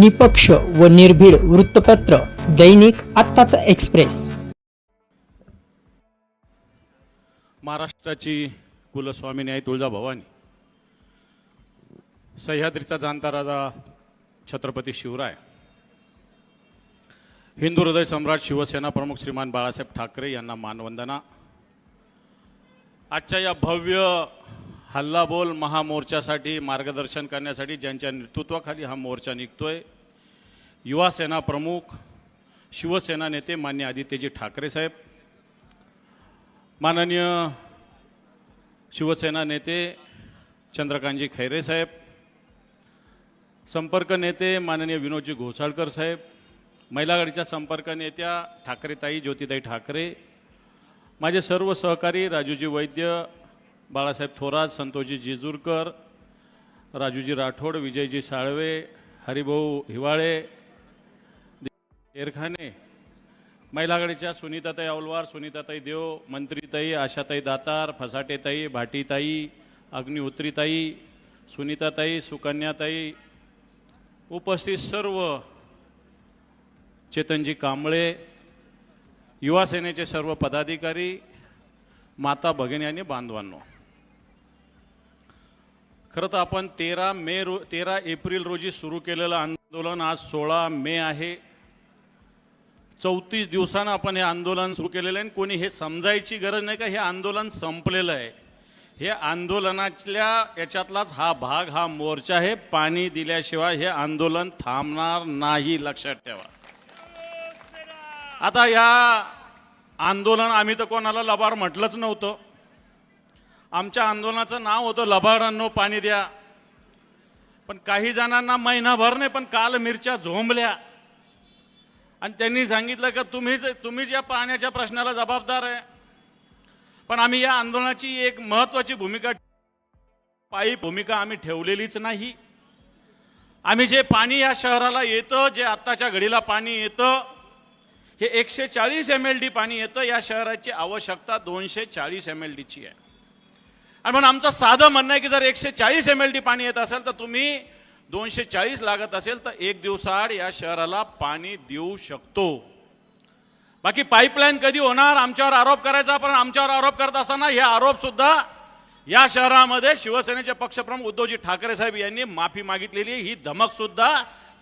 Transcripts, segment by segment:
निपक्ष व निर्भीड वृत्तपत्र दैनिक आत्ताचा एक्सप्रेस. महाराष्ट्राची कुलस्वामिनी आई तुळजाभवानी सह्याद्रीचा जाणता राजा छत्रपती शिवराय हिंदू हृदय सम्राट शिवसेना प्रमुख श्रीमान बाळासाहेब ठाकरे यांना मानवंदना. आजच्या या भव्य हल्लाबोल महामोर्चासाठी मार्गदर्शन करण्यासाठी ज्यांच्या नेतृत्वाखाली हा मोर्चा निघतोय युवा सेना प्रमुख शिवसेना नेते मान्य आदित्यजी ठाकरे साहेब माननीय शिवसेना नेते चंद्रकांतजी खैरे साहेब संपर्क नेते माननीय विनोदजी घोसाळकर साहेब महिलागडीच्या संपर्क नेत्या ठाकरेताई ज्योतिताई ठाकरे माझे सर्व सहकारी राजूजी वैद्य बाळासाहेब थोरात संतोषजी जेजूरकर राजूजी राठोड विजयजी साळवे हरिभाऊ हिवाळे एरखाने महिलागडीच्या सुनीताताई औलवार सुनीताताई देव मंत्रीताई आशाताई दातार फसाटेताई भाटीताई अग्निहोत्रीताई सुनीताताई सुकन्याताई उपस्थित सर्व चेतनजी कांबळे युवा सेनेचे सर्व पदाधिकारी माता भगिनी आणि बांधवांनो. खरं तर आपण तेरा मे रो तेरा एप्रिल रोजी सुरू केलेलं आंदोलन आज सोळा मे आहे. चौतीस दिवसानं आपण हे आंदोलन सुरू केलेलं आहे आणि कोणी हे समजायची गरज नाही का? हे आंदोलन संपलेलं आहे. हे आंदोलनातल्या याच्यातलाच हा भाग हा मोर्चा आहे. पाणी दिल्याशिवाय हे आंदोलन थांबणार नाही लक्षात ठेवा. आता या आंदोलन आम्ही तर कोणाला लबाड म्हटलंच नव्हतं. आमच्या आंदोलनाचं नाव होतं लबाडांनो पाणी द्या. पण काही जणांना महिनाभर नाही पण काल मिरच्या झोंबल्या. आणि त्यांनी सांगितलं का तुम्हीच तुम्हीच या पाण्याच्या प्रश्नाला जबाबदार आहे. पण आम्ही या आंदोलनाची एक महत्वाची भूमिका पायी भूमिका आम्ही ठेवलेलीच नाही. आम्ही जे पाणी या शहराला येतं जे आत्ताच्या घडीला पाणी येतं हे एकशे चाळीस एम एल डी पाणी येतं या शहराची आवश्यकता दोनशे चाळीस एम एल डीची आहे. आणि म्हणून आमचं साधं म्हणणं आहे की जर एकशे चाळीस एम एल डी पाणी येत असेल तर तुम्ही दोनशे चाळीस लागत असेल तर एक दिवसाआड या शहराला पाणी देऊ शकतो. बाकी पाईपलाईन कधी होणार आमच्यावर आरोप करायचा पण आमच्यावर आरोप करत असताना हे आरोप सुद्धा या शहरामध्ये शिवसेनेचे पक्षप्रमुख उद्धवजी ठाकरे साहेब यांनी माफी मागितलेली आहे. ही धमक सुद्धा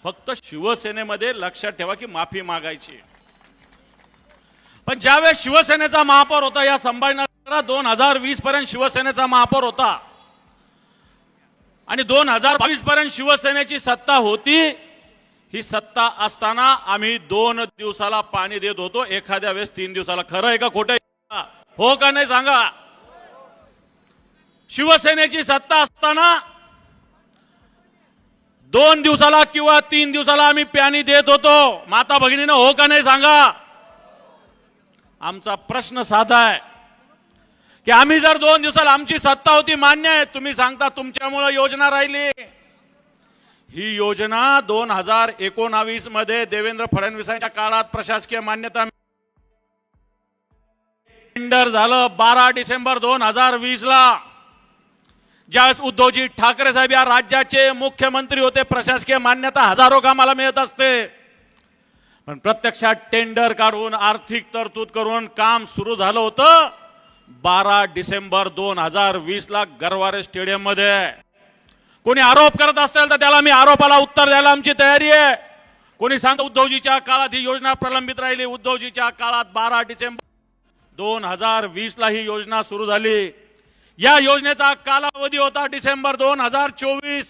फक्त शिवसेनेमध्ये लक्षात ठेवा की माफी मागायची. पण ज्यावेळेस शिवसेनेचा महापौर होता या संभाजीनगरात दोन हजार वीस पर्यंत शिवसेनेचा महापौर होता. आणि दोन हजार बावीस पर्यंत शिवसेनेची सत्ता होती. ही सत्ता असताना आम्ही दोन दिवसाला पाणी देत होतो. एखाद्या वेळेस तीन दिवसाला. खरं आहे का खोटं हो का नाही सांगा. शिवसेनेची सत्ता असताना दोन दिवसाला किंवा तीन दिवसाला आम्ही पाणी देत होतो. माता भगिनीनं हो का नाही सांगा. आमचा प्रश्न साधा आहे. की आम्ही जर दोन दिवसाला आमची सत्ता होती मान्य आहे. तुम्ही सांगता तुमच्यामुळं योजना राहिली. ही योजना दोन हजार एकोणावीसमध्ये देवेंद्र फडणवीसांच्या काळात प्रशासकीय मान्यता टेंडर झालं बारा डिसेंबर दोन हजार वीस ला ज्यावेळेस उद्धवजी ठाकरे साहेब या राज्याचे मुख्यमंत्री होते प्रशासकीय मान्यता हजारो कामाला मिळत असते. पण प्रत्यक्षात टेंडर काढून आर्थिक तरतूद करून काम सुरू झालं होतं. बारा डिसेंबर दोन हजार वीस ला गरवारे स्टेडियममध्ये कोणी आरोप करत असेल तर त्याला मी आरोपाला उत्तर द्यायला आमची तयारी आहे. कोणी सांग उद्धवजीच्या काळात ही योजना प्रलंबित राहिली उद्धवजीच्या काळात बारा डिसेंबर दोन हजार वीस ला ही योजना सुरू झाली. या योजनेचा कालावधी होता डिसेंबर दोन हजार चोवीस.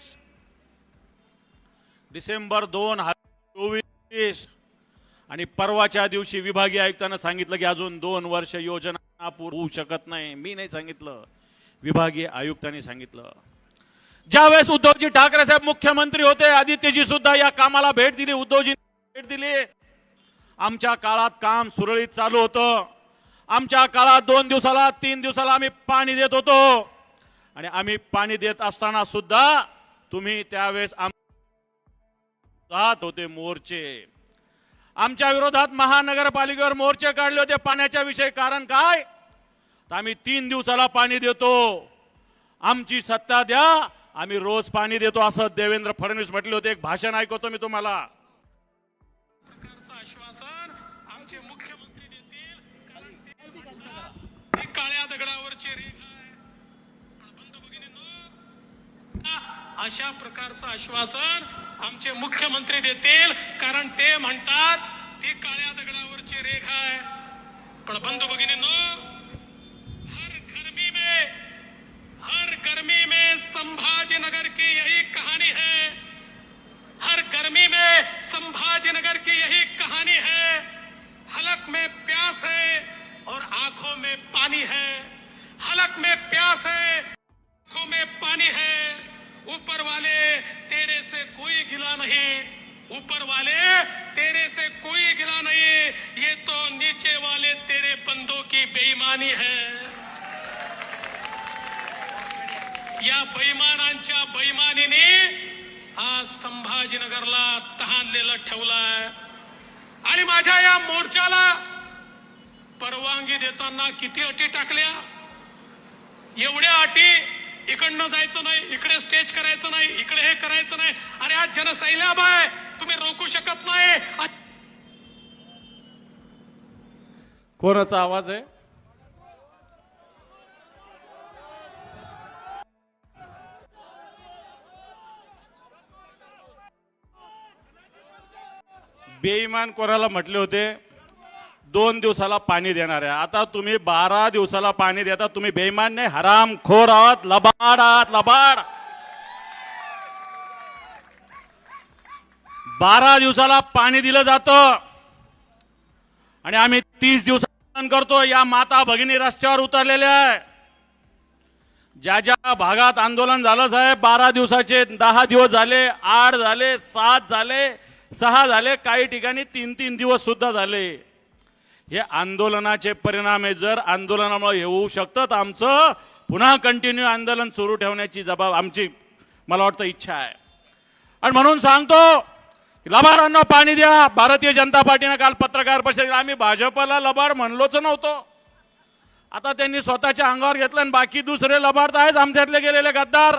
डिसेंबर दोन हजार चोवीस. आणि परवाच्या दिवशी विभागीय आयुक्तांना सांगितलं की अजून दोन वर्ष योजना होऊ शकत नाही. मी नाही सांगितलं. विभागीय आयुक्तांनी सांगितलं. ज्यावेळेस उद्धवजी ठाकरे साहेब मुख्यमंत्री होते आदित्यजी सुद्धा या कामाला भेट दिली. उद्धवजी भेट दिली. आमच्या काळात काम सुरळीत चालू होतं. आमच्या काळात दोन दिवसाला तीन दिवसाला आम्ही पाणी देत होतो. आणि आम्ही पाणी देत असताना सुद्धा तुम्ही त्यावेळेस आम- जात होते मोर्चे. आमच्या विरोधात महानगरपालिकेवर मोर्चे काढले होते पाण्याच्या विषयी. कारण काय? तर आम्ही तीन दिवसाला पाणी देतो. आमची सत्ता द्या. आम्ही रोज पाणी देतो असं देवेंद्र फडणवीस म्हटले होते. एक भाषण ऐकवतो मी तुम्हाला. आमचे मुख्यमंत्री देतील. अशा प्रकारचं आश्वासन आमचे मुख्यमंत्री देतील कारण ते म्हणतात ती काळ्या दगडावरची रेखा आहे. पण बंधू भगिनींनो हर गर्मी में हर गर्मी में संभाजीनगर की यही कहानी है। हर गर्मी में संभाजीनगर की यही कहानी है। हलक में प्यास है और आंखों में पानी है। हलक में प्यास है आंखों में पानी है। ऊपर वाले से कोई गिला नहीं। ऊपर वाले तेरे से कोई गिला नहीं। ये तो नीचे वाले तेरे बंदों की बेईमानी है। या बैमानांच्या बैमानीने आज संभाजीनगरला तहानलेलं ठेवलंय. आणि माझ्या या मोर्चाला परवानगी देताना किती अटी टाकल्या? एवढ्या अटी इकडनं जायचं नाही इकडे स्टेज करायचं नाही इकडे हे करायचं नाही. अरे आज जनसैलाब आहे. तुम्ही रोखू शकत नाही. कोणाचा आवाज आहे? बेईमान कोणाला म्हटले होते? दोन दिवसाला पाणी देणार आहे. आता तुम्ही बारा दिवसाला पाणी देता तुम्ही बेईमान नाही हराम खोर आहात लबाड आहात लबाड. बारा दिवसाला पाणी दिलं जातं. आणि आम्ही तीस दिवसात करतो. या माता भगिनी रस्त्यावर उतरलेल्या आहे. ज्या ज्या भागात आंदोलन झालं साहेब बारा दिवसाचे दहा दिवस झाले आठ झाले सात झाले सहा झाले काही ठिकाणी तीन तीन दिवस सुद्धा झाले. हे आंदोलनाचे परिणाम आहे जर आंदोलनामुळे हे होऊ शकतं तर आमचं पुन्हा कंटिन्यू आंदोलन सुरू ठेवण्याची जबाब आमची मला वाटतं इच्छा आहे. आणि म्हणून सांगतो लबाडांना पाणी द्या. भारतीय जनता पार्टीनं काल पत्रकार परिषदेत आम्ही भाजपला लबाड म्हणलोच नव्हतो. आता त्यांनी स्वतःच्या अंगावर घेतलं आणि बाकी दुसरे लबाड तर आहेच आमच्यातले गेलेले गद्दार.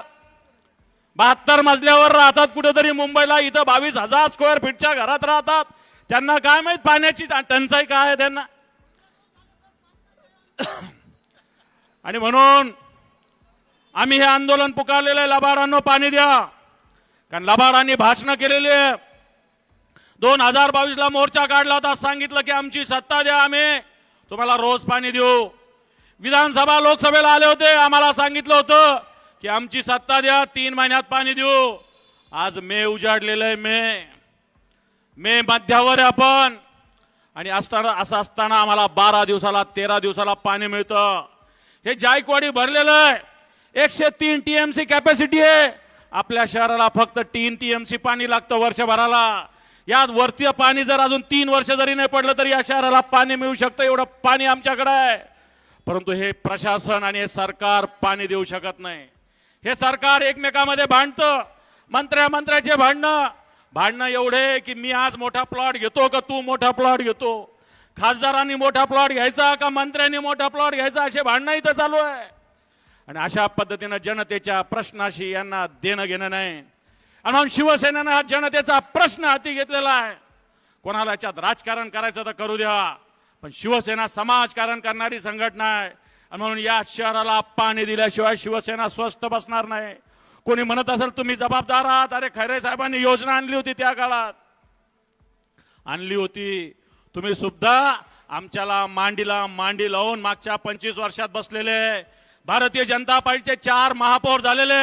बहात्तर मजल्यावर राहतात कुठेतरी मुंबईला. इथं बावीस हजार स्क्वेअर फीटच्या घरात राहतात. त्यांना काय माहीत पाण्याची टंचाई काय आहे त्यांना? आणि म्हणून आम्ही हे आंदोलन पुकारलेलं आहे. लबाडांनो पाणी द्या. कारण लबाडांनी भाषणं केलेली आहे. दोन हजार बावीस ला मोर्चा काढला होता. सांगितलं की आमची सत्ता द्या आम्ही. तुम्हाला रोज पाणी देऊ. विधानसभा लोकसभेला आले होते. आम्हाला सांगितलं होतं की आमची सत्ता द्या. तीन महिन्यात पाणी देऊ. आज मे उजाडलेलं आहे मे. मे मध्यावर आपण. आणि असताना असं असताना आम्हाला बारा दिवसाला तेरा दिवसाला पाणी मिळतं. हे जायकवाडी भरलेलं आहे. एकशे तीन टीएमसी कॅपॅसिटी आहे. आपल्या शहराला फक्त तीन टीएमसी पाणी लागतं वर्षभराला. यात वरती पाणी जर अजून तीन वर्ष जरी नाही पडलं तरी या शहराला पाणी मिळू शकतं. एवढं पाणी आमच्याकडे आहे. परंतु हे प्रशासन आणि हे सरकार पाणी देऊ शकत नाही. हे सरकार एकमेकामध्ये भांडतं. मंत्र्या मंत्र्याचे भांडणं. भांडणं एवढे की मी आज मोठा प्लॉट घेतो का तू मोठा प्लॉट घेतो? खासदारांनी मोठा प्लॉट घ्यायचा का मंत्र्यांनी मोठा प्लॉट घ्यायचा? असे भांडणं इथं चालू आहे. आणि अशा पद्धतीनं जनतेच्या प्रश्नाशी यांना देणं घेणं नाही. आणि म्हणून शिवसेनेनं हा जनतेचा प्रश्न हाती घेतलेला आहे. कोणाला याच्यात राजकारण करायचं तर करू द्या. पण शिवसेना समाजकारण करणारी संघटना आहे. आणि म्हणून या शहराला पाणी दिल्याशिवाय शिवसेना स्वस्थ बसणार नाही. कोणी म्हणत असेल तुम्ही जबाबदार आहात. अरे खैरे साहेबांनी योजना आणली होती त्या काळात. आणली होती. तुम्ही सुद्धा आमच्याला मांडीला मांडी लावून मागच्या पंचवीस वर्षात बसलेले भारतीय जनता पार्टीचे चार महापौर झालेले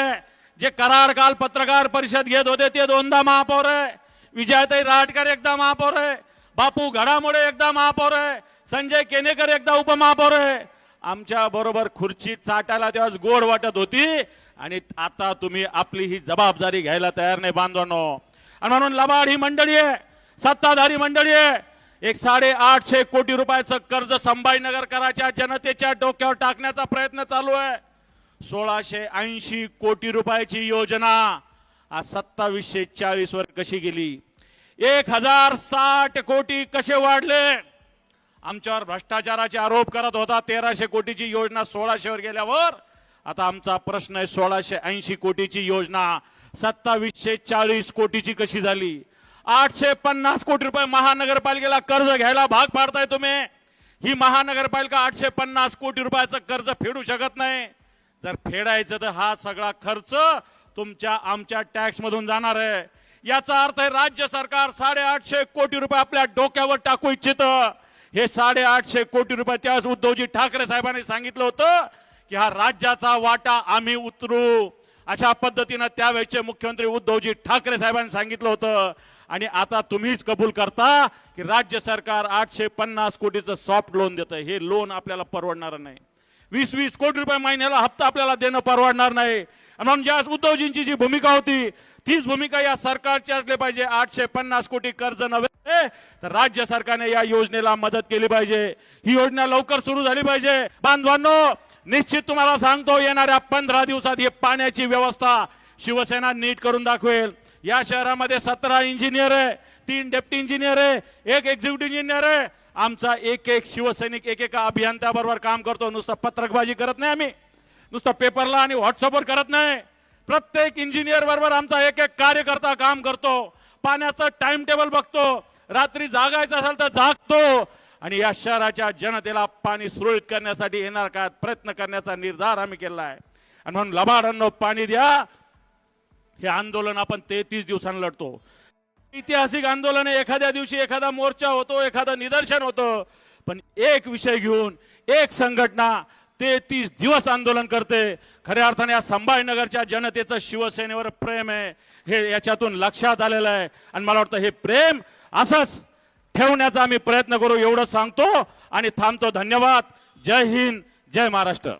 जे करार काल पत्रकार परिषद घेत होते ते दोनदा महापौर आहे. विजयाताई राटकर एकदा महापौर आहे. बापू घडामोडे एकदा महापौर आहे. संजय केनेकर एकदा उपमहापौर आहे. आमच्या बरोबर खुर्ची चाटायला तेव्हा गोड वाटत होती. आणि आता तुम्ही आपली ही जबाबदारी घ्यायला तयार नाही बांधवांनो. आणि म्हणून लबाड ही मंडळी आहे सत्ताधारी मंडळी आहे. एक साडे आठशे कोटी रुपयाचं कर्ज संभाजीनगरकराच्या जनतेच्या डोक्यावर टाकण्याचा प्रयत्न चालू आहे. सोळाशे ऐंशी कोटी रुपयाची योजना आज सत्तावीसशे चाळीस वर कशी गेली? एक हजार साठ कोटी कसे वाढले? आमच्यावर भ्रष्टाचाराचे आरोप करत होता तेराशे कोटीची योजना सोळाशे वर गेल्यावर. आता आमचा प्रश्न आहे सोळाशे ऐंशी कोटीची योजना. सत्तावीसशे चाळीस कोटीची कशी झाली? आठशे पन्नास कोटी रुपये महानगरपालिकेला कर्ज घ्यायला भाग पाडताय तुम्ही. ही महानगरपालिका आठशे पन्नास कोटी रुपयाचं कर्ज फेडू शकत नाही. जर फेडायचं तर हा सगळा खर्च तुमच्या आमच्या टॅक्स मधून जाणार आहे. याचा अर्थ आहे राज्य सरकार साडेआठशे कोटी रुपये आपल्या डोक्यावर टाकू इच्छित. हे साडेआठशे कोटी रुपये त्याच उद्धवजी ठाकरे साहेबांनी सांगितलं होतं. की हा राज्याचा वाटा आम्ही उतरू. अशा पद्धतीनं त्यावेळेचे मुख्यमंत्री उद्धवजी ठाकरे साहेबांनी सांगितलं होतं. आणि आता तुम्हीच कबूल करता की राज्य सरकार आठशे पन्नास कोटीचं सॉफ्ट लोन देतं हे लोन आपल्याला परवडणार नाही. वीस वीस कोटी रुपये महिन्याला हप्ता आपल्याला देणं परवडणार नाही. म्हणून ज्या उद्धवजींची जी भूमिका होती तीच भूमिका या सरकारची असली पाहिजे. आठशे पन्नास कोटी कर्ज नव्हे तर राज्य सरकारने या योजनेला मदत केली पाहिजे. ही योजना लवकर सुरू झाली पाहिजे. बांधवांनो निश्चित तुम्हाला सांगतो येणाऱ्या पंधरा दिवसात ही पाण्याची व्यवस्था शिवसेना नीट करून दाखवेल. या शहरामध्ये सतरा इंजिनियर आहे तीन डेप्टी इंजिनियर आहे एक एक्झिक्युटिव्ह इंजिनियर आहे. आमचा एक एक शिवसैनिक एक एका अभियंत्याबरोबर काम करतो. नुसतं पत्रकबाजी करत नाही आम्ही. नुसतं पेपरला आणि व्हॉट्सअपवर करत नाही. प्रत्येक इंजिनियर बरोबर आमचा एक एक कार्यकर्ता काम करतो. पाण्याचं टाइम टेबल बघतो. रात्री जागायचं असेल तर जागतो. आणि या शहराच्या जनतेला पाणी सुरळीत करण्यासाठी येणार काळात प्रयत्न करण्याचा निर्धार आम्ही केला आहे. आणि म्हणून लबाडांनो पाणी द्या. हे आंदोलन आपण तेहतीस दिवसांना लढतो. ऐतिहासिक आंदोलन एखाद्या दिवशी एखादा मोर्चा होतो एखादं निदर्शन होतं. पण एक विषय घेऊन एक संघटना तेहतीस दिवस आंदोलन करते. खऱ्या अर्थाने या संभाजीनगरच्या जनतेचं शिवसेनेवर प्रेम आहे. हे याच्यातून लक्षात आलेलं आहे. आणि मला वाटतं हे प्रेम असंच ठेवण्याचा आम्ही प्रयत्न करू एवढं सांगतो आणि थांबतो. धन्यवाद. जय हिंद जय महाराष्ट्र.